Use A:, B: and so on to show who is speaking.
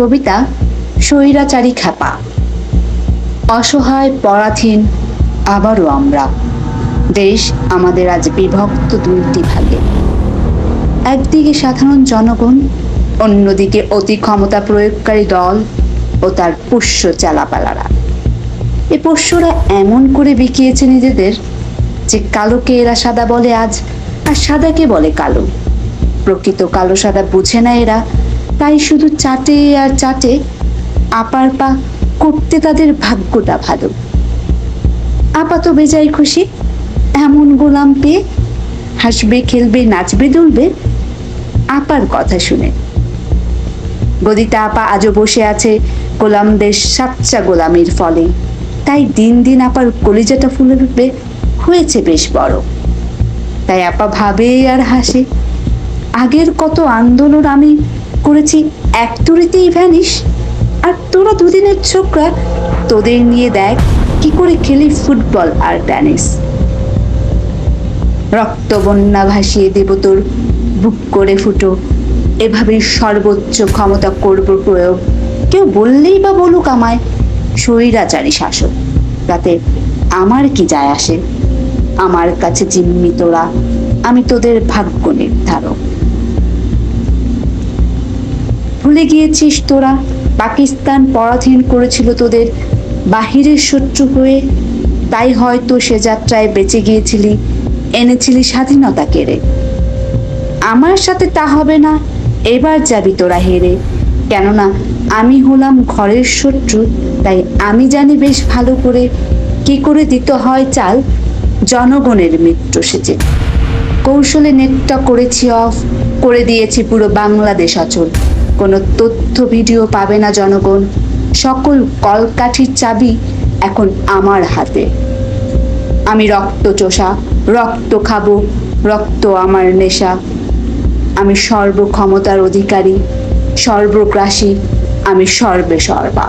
A: কবিতা স্বৈরাচারী খ্যাপা। অসহায় পরাধীন, আবারও আমরা। দেশ আমাদের আজ বিভক্ত দুইটি ভাগে। একদিকে সাধারণ জনগণ, অন্যদিকে অতি ক্ষমতা প্রয়োগকারী দল ও তার পোষ্য চালাপালারা। এ পোষ্যরা এমন করে বিকিয়েছে নিজেদের যে কালোকে এরা সাদা বলে আজ, আর সাদাকে বলে কালো। প্রকৃত কালো সাদা বুঝে না এরা তাই শুধু চাটে আর চাটে আপার পা করতে তাদের ভাগ্যটা ভালো। আপাত বেজায় খুশি, এমন গোলাম পেয়ে হাসবে, খেলবে, নাচবে, দুলবে, আপার কথা শুনে। গদিতা আপা আজও বসে আছে গোলামদের সাচ্চা গোলামির ফলে। তাই দিন দিন আপার কলিজাটা ফুলে উঠবে, হয়েছে বেশ বড়। তাই আপা ভাবে আর হাসে, আগের কত আন্দোলন আমি করেছি। এক তুড়িতেই ভ্যানিস আর তোরা দুদিনের ছোকরা, তোদের নিয়ে দেখ কি করে খেলি ফুটবল আর টেনিস। রক্ত বন্যা ভাসিয়ে দেব তোর, বুক করে ফুটো। এভাবে সর্বোচ্চ ক্ষমতা করব প্রয়োগ। কেউ বললেই বা বলুক আমায়, স্বৈরাচারী শাসক। তাতে আমার কি যায় আসে? আমার কাছে জিম্মি তোরা আমি তোদের ভাগ্য নির্ধারক। ভুলে গিয়েছিস তোরা? পাকিস্তান পরাধীন করেছিল তোদের। বাহিরের শত্রু হয়ে তাই হয়তো সে যাত্রায় বেঁচে গিয়েছিলি। এনেছিলি স্বাধীনতা কেড়ে। আমার সাথে তা হবে না। এবার যাবি তোরা হেরে। কেননা আমি হলাম ঘরের শত্রু, তাই আমি জানি বেশ ভালো করে কি করে দিতে হয় চাল। জনগণের মিত্র সেজে। কৌশলে নেটটা করেছি অফ, করে দিয়েছি পুরো বাংলাদেশ অচল। কোনো তথ্য ভিডিও পাবে না জনগণ। সকল কলকাঠির চাবি এখন আমার হাতে। আমি রক্ত চোষা, রক্ত খাব, রক্ত আমার নেশা। আমি সর্বক্ষমতার অধিকারী, সর্বগ্রাসী, আমি সর্বে সর্বা।